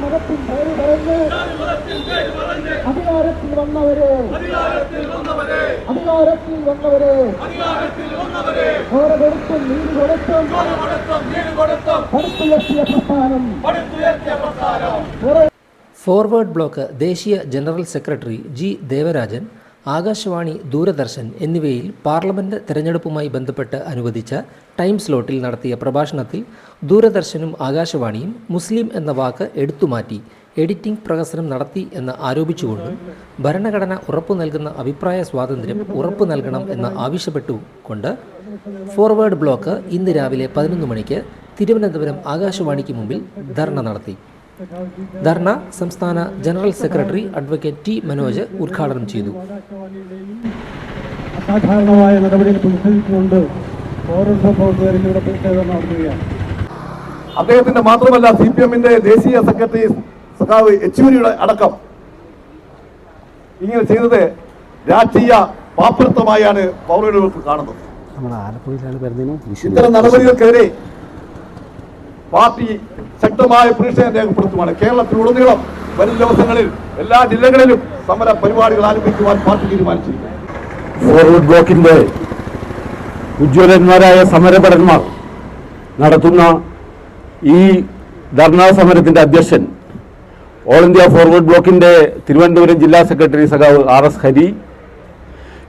മതത്തിൻ പേര് പറഞ്ഞ് അധികാരത്തിൽ വന്നവരെ അധികാരത്തിൽ വന്നവരെ ചോര കൊടുത്തും നീതി കൊടുത്തും പടുത്തുയർത്തിയ പ്രസ്ഥാനം ഫോർവേഡ് ബ്ലോക്ക് ദേശീയ general secretary G Devarajan Akashvani Doordarshan എന്നിവയിൽ പാർലമെന്റ് തെരഞ്ഞെടുപ്പുമായി ബന്ധപ്പെട്ട് അനുവദിച്ച ടൈം സ്ലോട്ടിൽ നടത്തിയ പ്രഭാഷണത്തിൽ ദൂരദർശനും ആകാശവാണിയും മുസ്ലിം എന്ന വാക്ക് എടുത്തുമാറ്റി എഡിറ്റിംഗ് പ്രഹസനം നടത്തി എന്ന് ആരോപിച്ചുകൊണ്ടും ഭരണഘടന ഉറപ്പു നൽകുന്ന അഭിപ്രായ സ്വാതന്ത്ര്യം ഉറപ്പു നൽകണം എന്ന് ആവശ്യപ്പെട്ടുകൊണ്ട് ഫോർവേഡ് ബ്ലോക്ക് ഇന്ന് രാവിലെ പതിനൊന്ന് മണിക്ക് തിരുവനന്തപുരം ആകാശവാണിക്ക് മുമ്പിൽ ധർണ നടത്തി. ധർണ സംസ്ഥാന general secretary advocate T Manoj ഉദ്ഘാടനം ചെയ്തു. അസാധാരണമായ പ്രതിഷേധിച്ചുകൊണ്ട് പ്രവർത്തകരും ഇവിടെ പ്രതിഷേധം നടത്തുകയാണ്. അദ്ദേഹത്തിന്റെ മാത്രമല്ല സി പി എമ്മിന്റെ ദേശീയ സെക്രട്ടറി സഖാവ് യെച്ചൂരിയുടെ അടക്കം. ഇങ്ങനെ ചെയ്തത് രാഷ്ട്രീയ പാപ്പരത്വമായാണ് പൗരന്മാർക്ക് കാണുന്നത്. ഇത്തരം നടപടികൾക്കെതിരെ പാർട്ടി ശക്തമായ പ്രതിഷേധം രേഖപ്പെടുത്തുമാണ് കേരളത്തിലുടനീളം വരും ദിവസങ്ങളിൽ എല്ലാ ജില്ലകളിലും സമര പരിപാടികൾ ആരംഭിക്കുവാൻ പാർട്ടി തീരുമാനിച്ചിരിക്കുന്നു. ഫോർവേഡ് ബ്ലോക്കിന്റെ ഉജ്ജ്വലന്മാരായ സമരഭടന്മാർ നടത്തുന്ന ഈ ധർണാ സമരത്തിന്റെ അധ്യക്ഷൻ ഓൾ ഇന്ത്യ ഫോർവേഡ് ബ്ലോക്കിന്റെ തിരുവനന്തപുരം ജില്ലാ സെക്രട്ടറി സഖാവ് ആർ എസ് ഹരി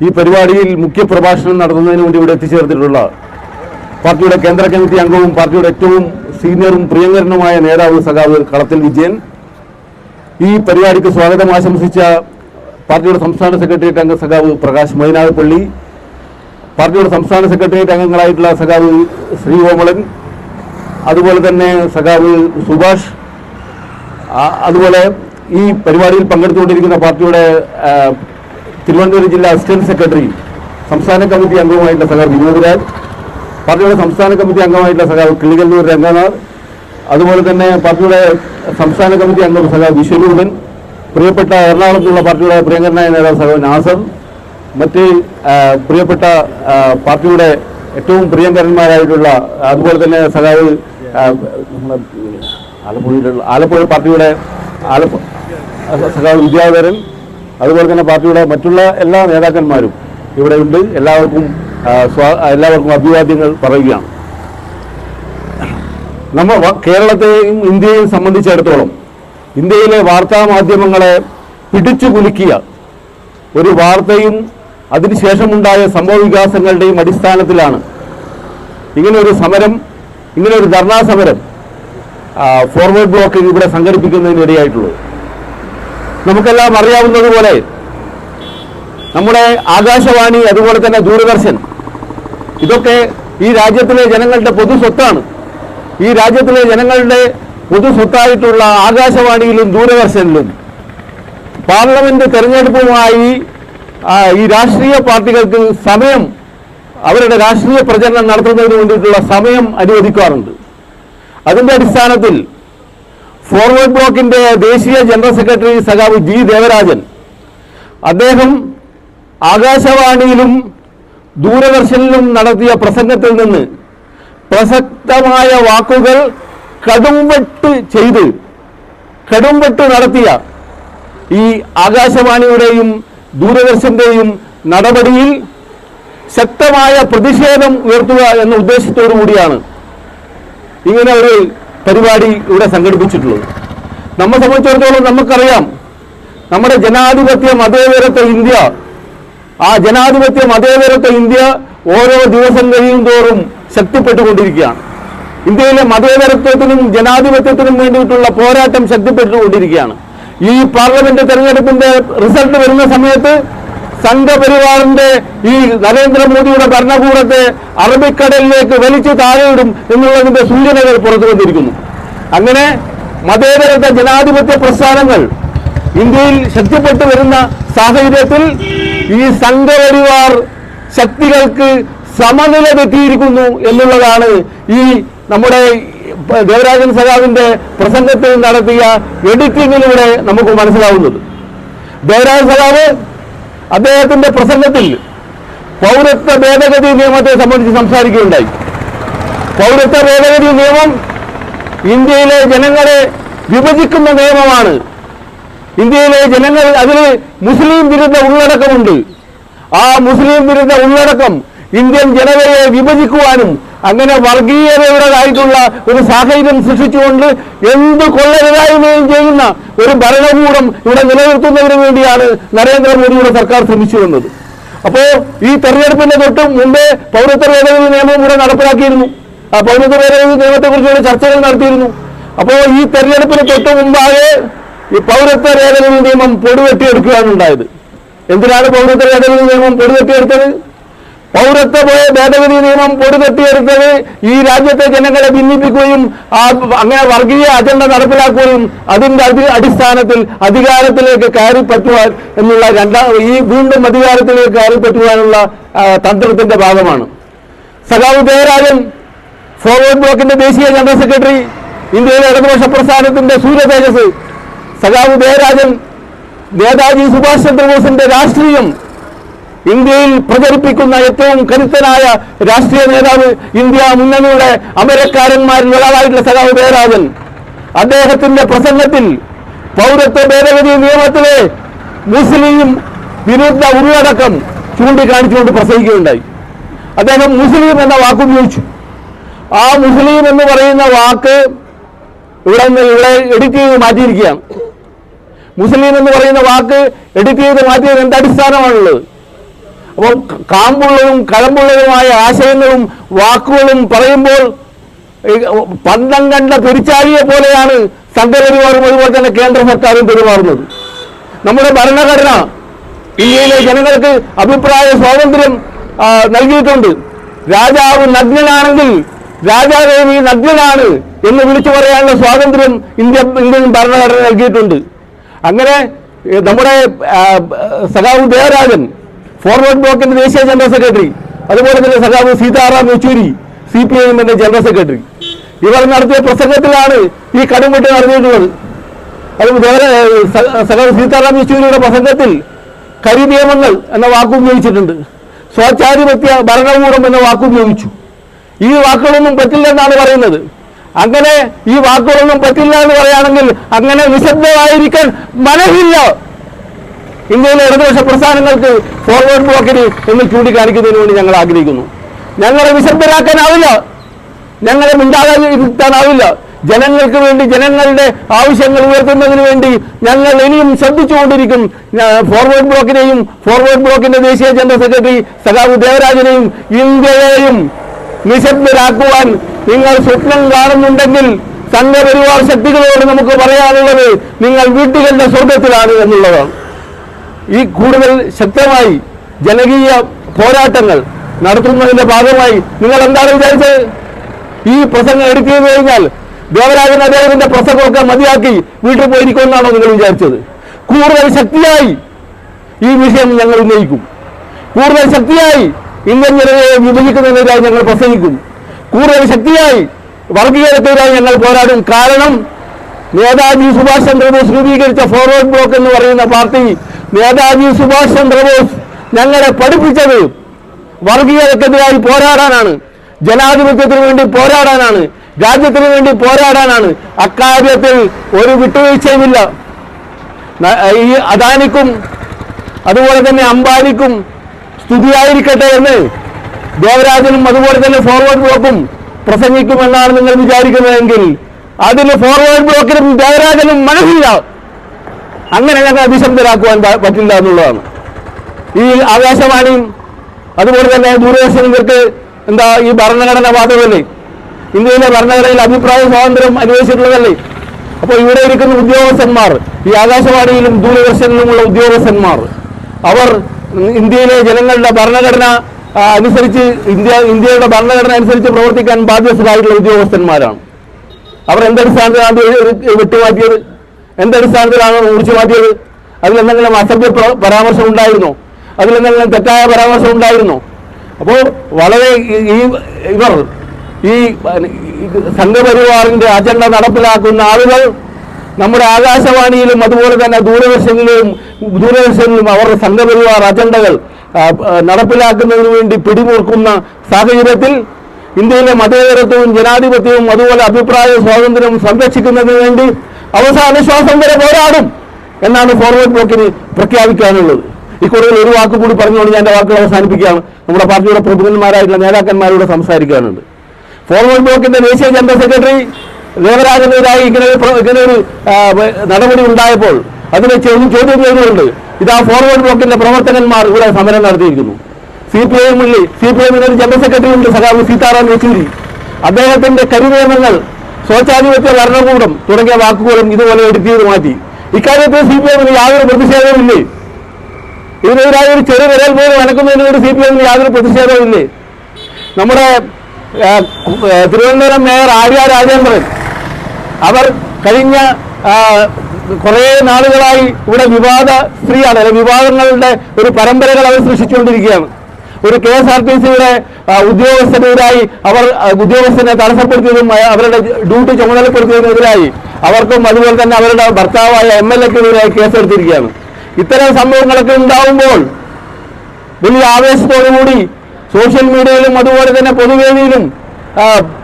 ഈ പരിപാടിയിൽ മുഖ്യപ്രഭാഷണം നടത്തുന്നതിന് വേണ്ടി ഇവിടെ എത്തിച്ചേർന്നിട്ടുള്ള പാർട്ടിയുടെ കേന്ദ്ര കമ്മിറ്റി അംഗവും പാർട്ടിയുടെ ഏറ്റവും സീനിയറും പ്രിയങ്കരനുമായ നേതാവ് സഖാവ് കളത്തിൽ വിജയൻ. ഈ പരിപാടിക്ക് സ്വാഗതം ആശംസിച്ച പാർട്ടിയുടെ സംസ്ഥാന സെക്രട്ടേറിയറ്റ് അംഗ സഖാവ് പ്രകാശ് മൈനാഗപ്പള്ളി പാർട്ടിയുടെ സംസ്ഥാന സെക്രട്ടേറിയറ്റ് അംഗങ്ങളായിട്ടുള്ള സഖാവ് ശ്രീകോമളൻ അതുപോലെ തന്നെ സഖാവ് സുഭാഷ് അതുപോലെ ഈ പരിപാടിയിൽ പങ്കെടുത്തുകൊണ്ടിരിക്കുന്ന പാർട്ടിയുടെ തിരുവനന്തപുരം ജില്ലാ അസിസ്റ്റന്റ് സെക്രട്ടറി സംസ്ഥാന കമ്മിറ്റി അംഗവുമായിട്ടുള്ള സഖാവ് വിനോദ് രാജ് പാർട്ടിയുടെ സംസ്ഥാന കമ്മിറ്റി അംഗമായിട്ടുള്ള സഖാവ് കിളികല്ലൂർ രംഗനാഥ് അതുപോലെ തന്നെ പാർട്ടിയുടെ സംസ്ഥാന കമ്മിറ്റി അംഗം സഖാവ് വിശ്വരൂപൻ പ്രിയപ്പെട്ട എറണാകുളത്തുള്ള പാർട്ടിയുടെ പ്രിയങ്കരനായ നേതാവ് സഖാവ് നാസർ മറ്റ് പ്രിയപ്പെട്ട പാർട്ടിയുടെ ഏറ്റവും പ്രിയങ്കരന്മാരായിട്ടുള്ള അതുപോലെ തന്നെ സഖാവ് ആലപ്പുഴയിലുള്ള ആലപ്പുഴ പാർട്ടിയുടെ സഖാവ് വിദ്യാധരൻ അതുപോലെ തന്നെ പാർട്ടിയുടെ മറ്റുള്ള എല്ലാ നേതാക്കന്മാരും ഇവിടെയുണ്ട് എല്ലാവർക്കും എല്ലാവർക്കും അഭിവാദ്യങ്ങൾ പറയുകയാണ്. നമ്മൾ കേരളത്തെയും ഇന്ത്യയെയും സംബന്ധിച്ചിടത്തോളം ഇന്ത്യയിലെ വാർത്താ മാധ്യമങ്ങളെ പിടിച്ചു കുലുക്കിയ ഒരു വാർത്തയും അതിനുശേഷമുണ്ടായ സംഭവ വികാസങ്ങളുടെയും അടിസ്ഥാനത്തിലാണ് ഇങ്ങനെ ഒരു സമരം ഇങ്ങനെ ഒരു ധർണാ സമരം ഫോർവേഡ് ബ്ലോക്ക് ഇവിടെ സംഘടിപ്പിക്കുന്നതിനിടയായിട്ടുള്ളത്. നമുക്കെല്ലാം അറിയാവുന്നതുപോലെ നമ്മുടെ ആകാശവാണി അതുപോലെ തന്നെ ദൂരദർശൻ ഇതൊക്കെ ഈ രാജ്യത്തിലെ ജനങ്ങളുടെ പൊതു സ്വത്താണ്. ഈ രാജ്യത്തിലെ ജനങ്ങളുടെ പൊതു സ്വത്തായിട്ടുള്ള ആകാശവാണിയിലും ദൂരദർശനിലും പാർലമെന്റ് തെരഞ്ഞെടുപ്പുമായി ഈ രാഷ്ട്രീയ പാർട്ടികൾക്ക് സമയം അവരുടെ രാഷ്ട്രീയ പ്രചരണം നടത്തുന്നതിന് വേണ്ടിയിട്ടുള്ള സമയം അനുവദിക്കാറുണ്ട്. അതിന്റെ അടിസ്ഥാനത്തിൽ ഫോർവേഡ് ബ്ലോക്കിന്റെ ദേശീയ ജനറൽ സെക്രട്ടറി സഖാവ് ജി. ദേവരാജൻ അദ്ദേഹം ആകാശവാണിയിലും ദൂരദർശനിലും നടത്തിയ പ്രസംഗത്തിൽ നിന്ന് പ്രസക്തമായ വാക്കുകൾ കടുംവെട്ട് ചെയ്ത് കടുംവെട്ട് നടത്തിയ ഈ ആകാശവാണിയുടെയും ദൂരദർശന്റെയും നടപടിയിൽ ശക്തമായ പ്രതിഷേധം ഉയർത്തുക എന്ന ഉദ്ദേശത്തോടു കൂടിയാണ് ഇങ്ങനെ ഒരു പരിപാടി ഇവിടെ സംഘടിപ്പിച്ചിട്ടുള്ളത്. നമ്മെ സംബന്ധിച്ചിടത്തോളം നമുക്കറിയാം നമ്മുടെ ജനാധിപത്യ മതേതരത്വ ഇന്ത്യ ആ ജനാധിപത്യ മതേതരത്വ ഇന്ത്യ ഓരോ ദിവസം കഴിയും തോറും ശക്തിപ്പെട്ടുകൊണ്ടിരിക്കുകയാണ്. ഇന്ത്യയിലെ മതേതരത്വത്തിനും ജനാധിപത്യത്തിനും വേണ്ടിയിട്ടുള്ള പോരാട്ടം ശക്തിപ്പെട്ടുകൊണ്ടിരിക്കുകയാണ്. ഈ പാർലമെന്റ് തെരഞ്ഞെടുപ്പിന്റെ റിസൾട്ട് വരുന്ന സമയത്ത് സംഘപരിവാറിന്റെ ഈ നരേന്ദ്രമോദിയുടെ ഭരണകൂടത്തെ അറബിക്കടലിലേക്ക് വലിച്ചു താഴെയിടും എന്നുള്ളതിന്റെ സൂചനകൾ പുറത്തു വന്നിരിക്കുന്നു അങ്ങനെ മതേതരത്വ ജനാധിപത്യ പ്രസ്ഥാനങ്ങൾ ഇന്ത്യയിൽ ശക്തിപ്പെട്ടു വരുന്ന സാഹചര്യത്തിൽ ഈ സംഘപരിവാർ ശക്തികൾക്ക് സമനില തെറ്റിയിരിക്കുന്നു എന്നുള്ളതാണ് ഈ നമ്മുടെ ദേവരാജൻ സഖാവിന്റെ പ്രസംഗത്തിൽ നടത്തിയ എഡിറ്റിങ്ങിലൂടെ നമുക്ക് മനസ്സിലാവുന്നത്. ദേവരാജൻ സഖാവ് അദ്ദേഹത്തിന്റെ പ്രസംഗത്തിൽ പൗരത്വ ഭേദഗതി നിയമത്തെ സംബന്ധിച്ച് സംസാരിക്കുകയുണ്ടായി. പൗരത്വ ഭേദഗതി നിയമം ഇന്ത്യയിലെ ജനങ്ങളെ വിഭജിക്കുന്ന നിയമമാണ് ഇന്ത്യയിലെ ജനങ്ങൾ അതിൽ മുസ്ലിം വിരുദ്ധ ഉള്ളടക്കമുണ്ട്. ആ മുസ്ലിം വിരുദ്ധ ഉള്ളടക്കം ഇന്ത്യൻ ജനതയെ വിഭജിക്കുവാനും അങ്ങനെ വർഗീയതയുടേതായിട്ടുള്ള ഒരു സാഹചര്യം സൃഷ്ടിച്ചുകൊണ്ട് എന്ത് കൊള്ളരുതായ്മയും ചെയ്യുന്ന ഒരു ഭരണകൂടം ഇവിടെ നിലനിർത്തുന്നതിന് വേണ്ടിയാണ് നരേന്ദ്രമോദിയുടെ സർക്കാർ ശ്രമിച്ചു വന്നത് അപ്പോ ഈ തെരഞ്ഞെടുപ്പിന്റെ തൊട്ട് മുമ്പേ പൗരത്വ ഭേദഗതി നിയമം ഇവിടെ നടപ്പിലാക്കിയിരുന്നു. ആ പൗരത്വ ഭേദഗതി നിയമത്തെക്കുറിച്ചുള്ള ചർച്ചകൾ നടത്തിയിരുന്നു. അപ്പോൾ ഈ തെരഞ്ഞെടുപ്പിന് തൊട്ടു മുമ്പാകെ ഈ പൗരത്വ ഭേദഗതി നിയമം പൊടിവെട്ടിയെടുക്കുകയാണ് ഉണ്ടായത് എന്തിനാണ് പൗരത്വ ഭേദഗതി നിയമം പൊടിവെട്ടിയെടുത്തത്? പൗരത്വ ഭേദഗതി നിയമം പൊടിതട്ടിയെടുത്തത് ഈ രാജ്യത്തെ ജനങ്ങളെ ഭിന്നിപ്പിക്കുകയും അങ്ങനെ വർഗീയ അജണ്ട നടപ്പിലാക്കുകയും അതിന്റെ അടി അടിസ്ഥാനത്തിൽ അധികാരത്തിലേക്ക് കയറി പറ്റുവാൻ എന്നുള്ള രണ്ടാം ഈ വീണ്ടും അധികാരത്തിലേക്ക് കയറി പറ്റുവാനുള്ള തന്ത്രത്തിന്റെ ഭാഗമാണ്. സഖാവ് ജയരാജൻ ഫോർവേഡ് ബ്ലോക്കിന്റെ ദേശീയ ജനറൽ സെക്രട്ടറി ഇന്ത്യയിലെ ഇടതുപക്ഷ പ്രസ്ഥാനത്തിന്റെ സൂര്യ തേജസ് സഖാവ് ജയരാജൻ നേതാജി സുഭാഷ് ചന്ദ്രബോസിന്റെ രാഷ്ട്രീയം ഇന്ത്യയിൽ പ്രചരിപ്പിക്കുന്ന ഏറ്റവും കരുത്തനായ രാഷ്ട്രീയ നേതാവ് ഇന്ത്യ മുന്നണിയുടെ അമരക്കാരന്മാരിൽ ഒരാളായിട്ടുള്ള സഖാവ് ജയരാജൻ അദ്ദേഹത്തിന്റെ പ്രസംഗത്തിൽ പൗരത്വ ഭേദഗതി നിയമത്തിലെ മുസ്ലിം വിരുദ്ധ ഉള്ളടക്കം ചൂണ്ടിക്കാണിച്ചുകൊണ്ട് പ്രസംഗിക്കുകയുണ്ടായി. അദ്ദേഹം മുസ്ലിം എന്ന വാക്കുപയോഗിച്ചു ആ മുസ്ലിം എന്ന് പറയുന്ന വാക്ക് ഇവിടെ ഇവിടെ എഡിറ്റ് ചെയ്ത് മാറ്റിയിരിക്കുകയാണ്. മുസ്ലിം എന്ന് പറയുന്ന വാക്ക് എഡിറ്റ് ചെയ്ത് മാറ്റിയത് എന്ത് അടിസ്ഥാനമാണുള്ളത്? അപ്പോൾ കാമ്പുള്ളതും കഴമ്പുള്ളതുമായ ആശയങ്ങളും വാക്കുകളും പറയുമ്പോൾ പന്തം കണ്ട പെരിച്ചാഴിയെ പോലെയാണ് സംഘപരിവാറും അതുപോലെ തന്നെ കേന്ദ്ര സർക്കാരും പെരുമാറുന്നത്. നമ്മുടെ ഭരണഘടന ഇന്ത്യയിലെ ജനങ്ങൾക്ക് അഭിപ്രായ സ്വാതന്ത്ര്യം നൽകിയിട്ടുണ്ട്. രാജാവ് നഗ്നനാണെങ്കിൽ രാജാദേവി നഗ്നനാണ് എന്ന് വിളിച്ചു പറയാനുള്ള സ്വാതന്ത്ര്യം ഇന്ത്യ ഇന്ത്യൻ ഭരണഘടന നൽകിയിട്ടുണ്ട്. അങ്ങനെ നമ്മുടെ സഖാവ് ജയരാജൻ ഫോർവേഡ് ബ്ലോക്കിന്റെ ദേശീയ ജനറൽ സെക്രട്ടറി അതുപോലെ തന്നെ സഖാവ് Sitaram Yechury C P I എമ്മിന്റെ ജനറൽ സെക്രട്ടറി ഇവർ നടത്തിയ പ്രസംഗത്തിലാണ് ഈ കടുംവെട്ട് നടന്നിട്ടുള്ളത്. അത് സഖാവ് സീതാറാം യെച്ചൂരിയുടെ പ്രസംഗത്തിൽ കരി നിയമങ്ങൾ എന്ന വാക്കുപയോഗിച്ചിട്ടുണ്ട് സ്വാചാരിപത്യ ഭരണകൂടം എന്ന വാക്കുപയോഗിച്ചു ഈ വാക്കുകളൊന്നും പറ്റില്ലെന്നാണ് പറയുന്നത്. അങ്ങനെ ഈ വാക്കുകളൊന്നും പറ്റില്ല എന്ന് പറയുകയാണെങ്കിൽ അങ്ങനെ നിശബ്ദമായിരിക്കാൻ മനസ്സില്ല. ഇന്ത്യയിലെ ഇടതുപക്ഷ പ്രസ്ഥാനങ്ങൾക്ക് ഫോർവേഡ് ബ്ലോക്കിന് എന്ന് ചൂണ്ടിക്കാണിക്കുന്നതിന് വേണ്ടി ഞങ്ങൾ ആഗ്രഹിക്കുന്നു. ഞങ്ങളെ നിശബ്ദരാക്കാനാവില്ല. ഞങ്ങളെ മിണ്ടാകാതിരിക്കാനാവില്ല ജനങ്ങൾക്ക് വേണ്ടി ജനങ്ങളുടെ ആവശ്യങ്ങൾ ഉയർത്തുന്നതിന് വേണ്ടി ഞങ്ങൾ ഇനിയും ശ്രദ്ധിച്ചുകൊണ്ടിരിക്കും. ഫോർവേഡ് ബ്ലോക്കിനെയും ഫോർവേഡ് ബ്ലോക്കിന്റെ ദേശീയ ജനറൽ സെക്രട്ടറി സഖാവ് ദേവരാജനെയും ഇന്ത്യയെയും നിശബ്ദരാക്കുവാൻ നിങ്ങൾ സ്വപ്നം കാണുന്നുണ്ടെങ്കിൽ സംഘപരിവാർ ശക്തികളോട് നമുക്ക് പറയാനുള്ളത് നിങ്ങൾ വീട്ടുകളുടെ സ്വർഗത്തിലാണ് എന്നുള്ളതാണ് ഈ കൂടുതൽ ശക്തമായി ജനകീയ പോരാട്ടങ്ങൾ നടത്തുന്നതിന്റെ ഭാഗമായി നിങ്ങൾ എന്താണ് വിചാരിച്ചത്? ഈ പ്രസംഗം എടുത്തു കഴിഞ്ഞാൽ ദേവരാജൻ അദ്ദേഹത്തിന്റെ പ്രസംഗമൊക്കെ മതിയാക്കി വീട്ടിൽ പോയിരിക്കുമെന്നാണോ നിങ്ങൾ വിചാരിച്ചത്? കൂടുതൽ ശക്തിയായി ഈ വിഷയം ഞങ്ങൾ ഉന്നയിക്കും. കൂടുതൽ ശക്തിയായി ഇന്ത്യൻ ജനതയെ വിഭജിക്കുന്നതിനെതിരായി ഞങ്ങൾ പ്രസംഗിക്കും കൂടുതൽ ശക്തിയായി വർഗീയതയ്ക്കെതിരായി ഞങ്ങൾ പോരാടും. കാരണം നേതാജി സുഭാഷ് ചന്ദ്രബോസ് രൂപീകരിച്ച ഫോർവേഡ് ബ്ലോക്ക് എന്ന് പറയുന്ന പാർട്ടി നേതാജി സുഭാഷ് ചന്ദ്രബോസ് ഞങ്ങളെ പഠിപ്പിച്ചത് വർഗീയതക്കെതിരായി പോരാടാനാണ്. ജനാധിപത്യത്തിന് വേണ്ടി പോരാടാനാണ്. രാജ്യത്തിന് വേണ്ടി പോരാടാനാണ്. അക്കാര്യത്തിൽ ഒരു വിട്ടുവീഴ്ചയുമില്ല. ഈ അദാനിക്കും അതുപോലെ തന്നെ അംബാനിക്കും സ്തുതിയായിരിക്കട്ടെ എന്ന് ദേവരാജനും അതുപോലെ തന്നെ ഫോർവേഡ് ബ്ലോക്കും പ്രസംഗിക്കുമെന്നാണ് നിങ്ങൾ വിചാരിക്കുന്നതെങ്കിൽ അതിന് ഫോർവേഡ് ബ്ലോക്കിനും ദേവരാജനും മനസ്സില്ല അങ്ങനെ ഞങ്ങൾ അഭിശബ്ദരാക്കുവാൻ പറ്റില്ല എന്നുള്ളതാണ്. ഈ ആകാശവാണിയും അതുപോലെ തന്നെ ദൂരദർശനങ്ങൾക്ക് എന്താ ഈ ഭരണഘടന വാദമല്ലേ? ഇന്ത്യയിലെ ഭരണഘടനയിൽ അഭിപ്രായ സ്വാതന്ത്ര്യം അനുവദിച്ചിട്ടുള്ളതല്ലേ? അപ്പോൾ ഇവിടെ ഇരിക്കുന്ന ഉദ്യോഗസ്ഥന്മാർ ഈ ആകാശവാണിയിലും ദൂരദർശനിലുമുള്ള ഉദ്യോഗസ്ഥന്മാർ അവർ ഇന്ത്യയിലെ ജനങ്ങളുടെ ഭരണഘടന അനുസരിച്ച് ഇന്ത്യ ഇന്ത്യയുടെ ഭരണഘടന അനുസരിച്ച് പ്രവർത്തിക്കാൻ ബാധ്യസ്ഥരായിട്ടുള്ള ഉദ്യോഗസ്ഥന്മാരാണ്. അവർ എന്തടിസ്ഥാനത്തിലാണ് വെട്ടിമാറ്റിയത്? എന്തടിസ്ഥാനത്തിലാണ് മുറിച്ചു മാറ്റിയത് അതിലെന്തെങ്കിലും അസഭ്യ പ്ര- പരാമർശം ഉണ്ടായിരുന്നോ? അതിലെന്തെങ്കിലും തെറ്റായ പരാമർശം ഉണ്ടായിരുന്നോ? അപ്പോൾ വളരെ ഈ- ഇവർ ഈ സംഘപരിവാറിന്റെ അജണ്ട നടപ്പിലാക്കുന്ന ആളുകൾ നമ്മുടെ ആകാശവാണിയിലും അതുപോലെ തന്നെ ദൂരദർശനിലും ദൂരദർശനിലും അവരുടെ സംഘപരിവാർ അജണ്ടകൾ നടപ്പിലാക്കുന്നതിന് വേണ്ടി പിടിമുറുക്കുന്ന സാഹചര്യത്തിൽ ഇന്ത്യയിലെ മതേതരത്വവും ജനാധിപത്യവും അതുപോലെ അഭിപ്രായ സ്വാതന്ത്ര്യവും സംരക്ഷിക്കുന്നതിന് വേണ്ടി അവസാന ശ്വാസം വരെ പോരാടും എന്നാണ് ഫോർവേഡ് ബ്ലോക്കിന് പ്രഖ്യാപിക്കാനുള്ളത്. ഇക്കുറിയിൽ ഒരു വാക്ക് കൂടി പറഞ്ഞുകൊണ്ട് ഞാൻ എന്റെ വാക്കുകൾ അവസാനിപ്പിക്കുകയാണ്. നമ്മുടെ പാർട്ടിയുടെ പ്രമുഖന്മാരായിട്ടുള്ള നേതാക്കന്മാരോട് സംസാരിക്കാനുണ്ട്. ഫോർവേഡ് ബ്ലോക്കിന്റെ ദേശീയ ജനറൽ സെക്രട്ടറി ദേവരാജനെതിരായി ഇങ്ങനെ ഇങ്ങനെ ഒരു നടപടി ഉണ്ടായപ്പോൾ അതിനെ ചോദ്യം ചോദ്യം ചെയ്തുകൊണ്ട് ഇതാ ഫോർവേഡ് ബ്ലോക്കിന്റെ പ്രവർത്തകന്മാർ ഇവിടെ സമരം നടത്തിയിരിക്കുന്നു. സി പി ഐ മുള്ളി സി പി എമ്മിന് ഒരു ജനറൽ സെക്രട്ടറി ഉണ്ട് സഖാവ് സീതാറാം യെച്ചൂരി. അദ്ദേഹത്തിന്റെ കരിനിയമങ്ങൾ സ്വച്ഛാധിപത്യ ഭരണകൂടം തുടങ്ങിയ വാക്കുകളും ഇതുപോലെ എടുത്തിയത് മാറ്റി. ഇക്കാര്യത്തിൽ സി പി എമ്മിന് യാതൊരു പ്രതിഷേധവുമില്ലേ? ഇതിനെതിരായ ഒരു ചെറു വിരൽ പോലും അനക്കുന്നതിനോട് സി പി എമ്മിന് യാതൊരു പ്രതിഷേധവുമില്ലേ? നമ്മുടെ തിരുവനന്തപുരം മേയർ ആര്യ രാജേന്ദ്രൻ അവർ കഴിഞ്ഞ കുറേ നാളുകളായി ഇവിടെ വിവാദ സ്ത്രീയാണ് അല്ലെങ്കിൽ വിവാദങ്ങളുടെ ഒരു പരമ്പരകൾ അവർ സൃഷ്ടിച്ചുകൊണ്ടിരിക്കുകയാണ്. ഒരു കെ എസ് ആർ ടി സിയുടെ ഉദ്യോഗസ്ഥനെതിരായി അവർ ഉദ്യോഗസ്ഥനെ തടസ്സപ്പെടുത്തിയതും അവരുടെ ഡ്യൂട്ടി ചുമതലപ്പെടുത്തിയതിനെതിരായി അവർക്കും അതുപോലെ തന്നെ അവരുടെ ഭർത്താവായ എം എൽ എക്കെതിരായി കേസെടുത്തിരിക്കുകയാണ്. ഇത്തരം സംഭവങ്ങളൊക്കെ ഉണ്ടാവുമ്പോൾ വലിയ ആവേശത്തോടുകൂടി സോഷ്യൽ മീഡിയയിലും അതുപോലെ തന്നെ പൊതുവേദിയിലും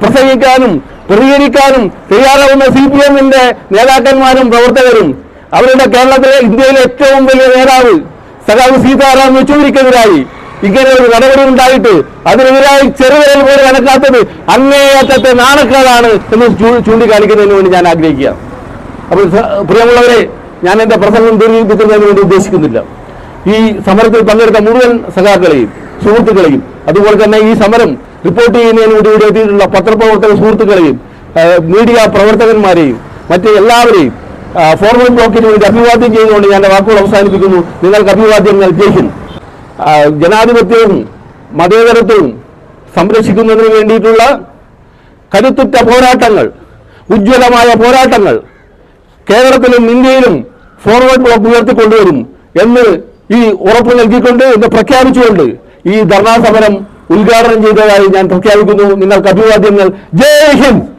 പ്രസംഗിക്കാനും പ്രതികരിക്കാനും തയ്യാറാവുന്ന സി പി എമ്മിന്റെ നേതാക്കന്മാരും പ്രവർത്തകരും അവരുടെ കേരളത്തിലെ ഇന്ത്യയിലെ ഏറ്റവും വലിയ നേതാവ് സഖാവ് സീതാറാം യെച്ചൂരിക്കെതിരായി ഇങ്ങനെ ഒരു നടപടി ഉണ്ടായിട്ട് അതിനെതിരായി ചെറുവിരൽ പോലും കണക്കാത്തത് അങ്ങേയറ്റത്തെ നാണക്കേടാണ് എന്ന് ചൂണ്ടിക്കാണിക്കുന്നതിന് വേണ്ടി ഞാൻ ആഗ്രഹിക്കുക. അപ്പോൾ പ്രിയമുള്ളവരെ ഞാൻ എന്റെ പ്രസംഗം ദീർഘിപ്പിക്കുന്നതിന് വേണ്ടി ഉദ്ദേശിക്കുന്നില്ല. ഈ സമരത്തിൽ പങ്കെടുത്ത മുഴുവൻ സഖാക്കളെയും സുഹൃത്തുക്കളെയും അതുപോലെ തന്നെ ഈ സമരം റിപ്പോർട്ട് ചെയ്യുന്നതിന് വേണ്ടി ഇവിടെ എത്തിയിട്ടുള്ള പത്രപ്രവർത്തക സുഹൃത്തുക്കളെയും മീഡിയ പ്രവർത്തകന്മാരെയും മറ്റ് എല്ലാവരെയും ഫോർമൽ ബ്ലോക്കിന് വേണ്ടി അഭിവാദ്യം ചെയ്തുകൊണ്ട് ഞാൻ വാക്കുകൾ അവസാനിപ്പിക്കുന്നു. നിങ്ങൾക്ക് അഭിവാദ്യങ്ങൾ ജയിക്കും ജനാധിപത്യവും മതേതരത്വവും സംരക്ഷിക്കുന്നതിന് വേണ്ടിയിട്ടുള്ള കരുത്തുറ്റ പോരാട്ടങ്ങൾ ഉജ്ജ്വലമായ പോരാട്ടങ്ങൾ കേരളത്തിലും ഇന്ത്യയിലും ഫോർവേഡ് ബ്ലോക്ക് ഉയർത്തിക്കൊണ്ടുവരും എന്ന് ഈ ഉറപ്പ് നൽകിക്കൊണ്ട് എന്ന് പ്രഖ്യാപിച്ചുകൊണ്ട് ഈ ധർണാ സമരം ഉദ്ഘാടനം ചെയ്തതായി ഞാൻ പ്രഖ്യാപിക്കുന്നു. നിങ്ങൾക്ക് അഭിവാദ്യങ്ങൾ. ജയ് ഹിന്ദ്!